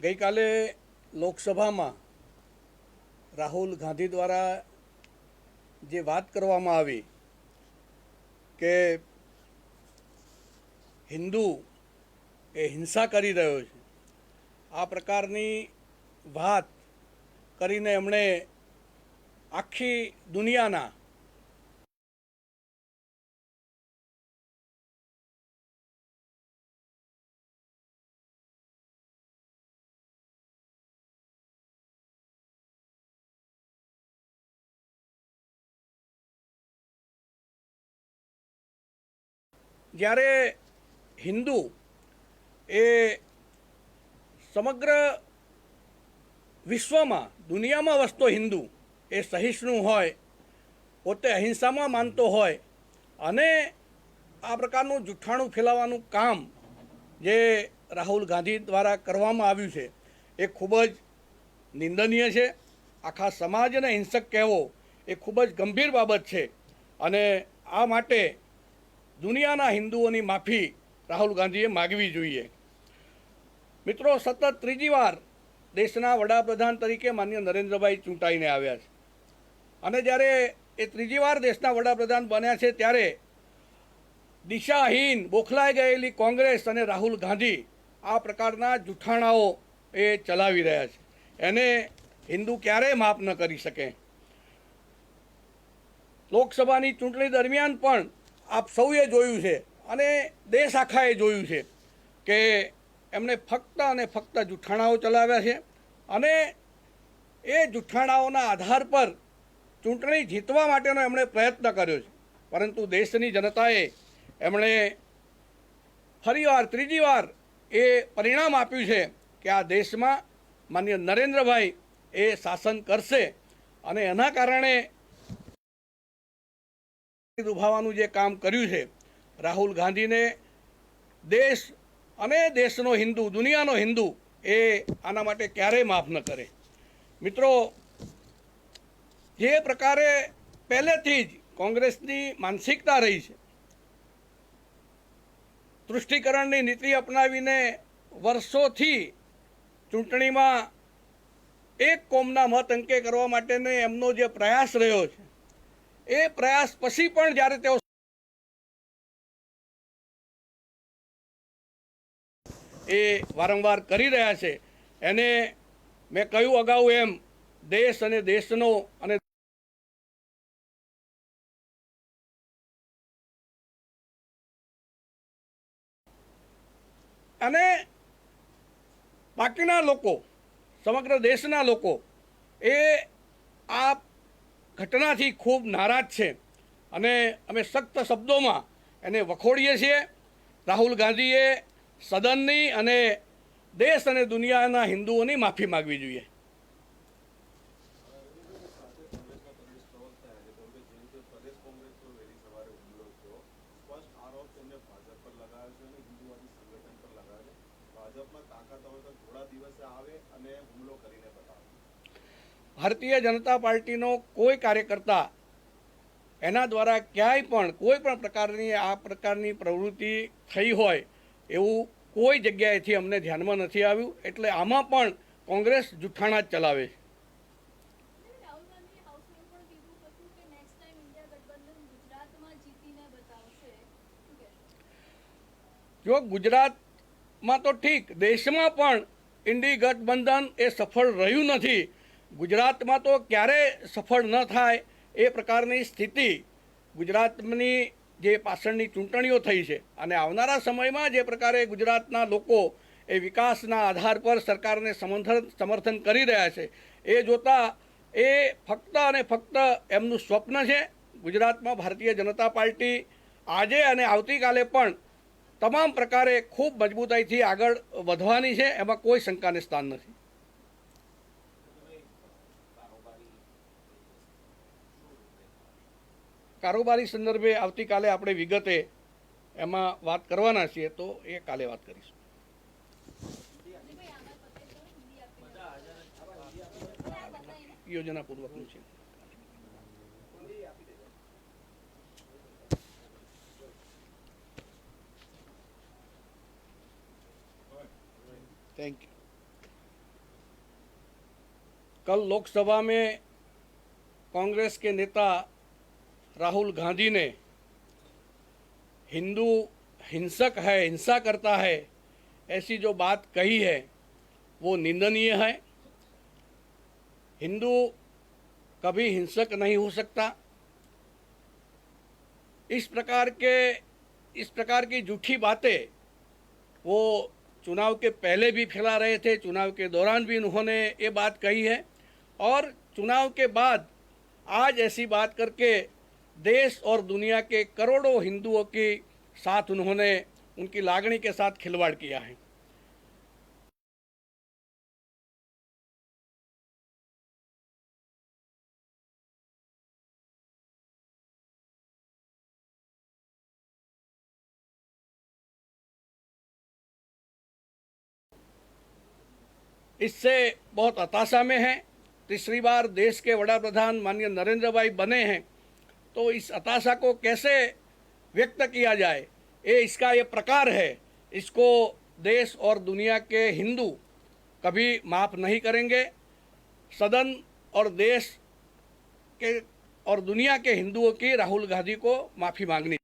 ગઈકાલે લોકસભામાં રાહુલ ગાંધી દ્વારા જે વાત કરવામાં આવી કે હિન્દુ એ હિંસા કરી રહ્યો છે, આ પ્રકારની વાત કરીને એમણે આખી દુનિયાના જ્યારે હિન્દુ એ સમગ્ર વિશ્વમાં, દુનિયામાં વસતો હિન્દુ એ સહિષ્ણુ હોય, પોતે અહિંસામાં માનતો હોય અને આ પ્રકારનું જુઠ્ઠાણું ફેલાવવાનું કામ જે રાહુલ ગાંધી દ્વારા કરવામાં આવ્યું છે, એ ખૂબ જ નિંદનીય છે. આખા સમાજને હિંસક કહેવો એ ખૂબ જ ગંભીર બાબત છે અને આ માટે દુનિયાના હિન્દુઓની માફી રાહુલ ગાંધીએ માગવી જોઈએ. મિત્રો, સતત ત્રીજી વાર દેશના વડાપ્રધાન તરીકે માન્ય નરેન્દ્રભાઈ ચૂંટાઈને આવ્યા છે. અને જ્યારે એ ત્રીજી વાર દેશના વડાપ્રધાન બન્યા છે, ત્યારે દિશાહીન બોખલાઈ ગયેલી કોંગ્રેસ અને રાહુલ ગાંધી આ પ્રકારના જૂઠાણાઓ એ ચલાવી રહ્યા છે. એને હિન્દુ ક્યારેય માફ ન કરી શકે. લોકસભાની ચૂંટણી દરમિયાન પણ આપ સૌએ જોયું છે અને દેશ આખાએ જોયું છે કે એમણે ફક્ત અને ફક્ત જૂઠાણાઓ ચલાવ્યા છે અને એ જૂઠાણાઓના આધાર પર ચૂંટણી જીતવા માટેનો એમણે પ્રયત્ન કર્યો છે. પરંતુ દેશની જનતાએ એમણે ફરીવાર ત્રીજી વાર એ પરિણામ આપ્યું છે કે આ દેશમાં માન્ય નરેન્દ્રભાઈ એ શાસન કરશે અને એના કારણે દુભાવાનું જે કામ કર્યું છે, રાહુલ ગાંધીને દેશ અને દેશનો હિન્દુ, દુનિયાનો હિન્દુ એ આના માટે ક્યારેય માફ ન કરે. મિત્રો, જે પ્રકારે પહેલેથી જ કોંગ્રેસની માનસિકતા રહી છે, તૃષ્ટિકરણની નીતિ અપનાવીને વર્ષોથી ચૂંટણીમાં એક કોમના મત અંકે કરવા માટેનો એમનો જે પ્રયાસ રહ્યો છે એ પ્રયાસ પછી પણ જ્યારે તેઓ એ વારંવાર કરી રહ્યા છે, એને મેં કહ્યું અગાઉ એમ, દેશ અને દેશનો અને અને બાકીના લોકો, સમગ્ર દેશના લોકો, એ આ ઘટનાથી ખૂબ નારાજ છે. અને અમે સખ્ત શબ્દોમાં એને વખોડીએ છીએ. રાહુલ ગાંધીએ સદનની અને દેશ અને દુનિયાના હિન્દુઓની માફી માગવી જોઈએ. ભાજપમાં તાકાત હોય તો થોડા દિવસે આવે અને હુમલો કરીને ભારતીય જનતા પાર્ટીનો કોઈ કાર્યકર્તા એના દ્વારા ક્યાંય પણ કોઈ પણ પ્રકારની, આ પ્રકારની પ્રવૃત્તિ થઈ હોય એવું કોઈ જગ્યાએથી અમને ધ્યાનમાં નથી આવ્યું. એટલે આમાં પણ કોંગ્રેસ જુઠ્ઠાણા જ ચલાવે છે. જો ગુજરાતમાં તો ઠીક, દેશમાં પણ ઇન્ડી ગઠબંધન એ સફળ રહ્યું નથી ગુજરાતમાં તો ક્યારે સફળ ન થાય એ પ્રકારની સ્થિતિ ગુજરાતની જે પાછળની ચૂંટણીઓ થઈ છે અને આવનારા સમયમાં જે પ્રકારે ગુજરાતના લોકો એ વિકાસના આધાર પર સરકારને સમર્થન સમર્થન કરી રહ્યા છે, એ જોતાં એ ફક્ત અને ફક્ત એમનું સ્વપ્ન છે ગુજરાતમાં ભારતીય જનતા પાર્ટી આજે અને આવતીકાલે પણ તમામ પ્રકારે ખૂબ મજબૂતાઈથી આગળ વધવાની છે, એમાં કોઈ શંકાને સ્થાન નથી. કારોબારી સંદર્ભે આવતીકાલે આપણે વિગતે એમાં વાત કરવાના છીએ તો એ કાલે વાત કરીશું ભાઈ આમાં પતે તો હિન્દી આપી યોજના પૂર્વકનું છે થેન્ક યુ कल लोकसभा में कांग्रेस के नेता राहुल गांधी ने, हिंदू हिंसक है, हिंसा करता है, ऐसी जो बात कही है, वो निंदनीय है। हिंदू कभी हिंसक नहीं हो सकता। इस प्रकार के, इस प्रकार की झूठी बातें वो चुनाव के पहले भी फैला रहे थे, चुनाव के दौरान भी उन्होंने ये बात कही है। और चुनाव के बाद आज ऐसी बात करके देश और दुनिया के करोड़ों हिंदुओं के साथ उन्होंने उनकी लागणी के साथ खिलवाड़ किया है। इससे बहुत हताशा में है। तीसरी बार देश के वड़ा प्रधान माननीय नरेंद्र भाई बने हैं। तो इस हताशा को कैसे व्यक्त किया जाए? ये इसका ये प्रकार है। इसको देश और दुनिया के हिंदू कभी माफ़ नहीं करेंगे। सदन और देश के और दुनिया के हिंदुओं की राहुल गांधी को माफ़ी मांगनी।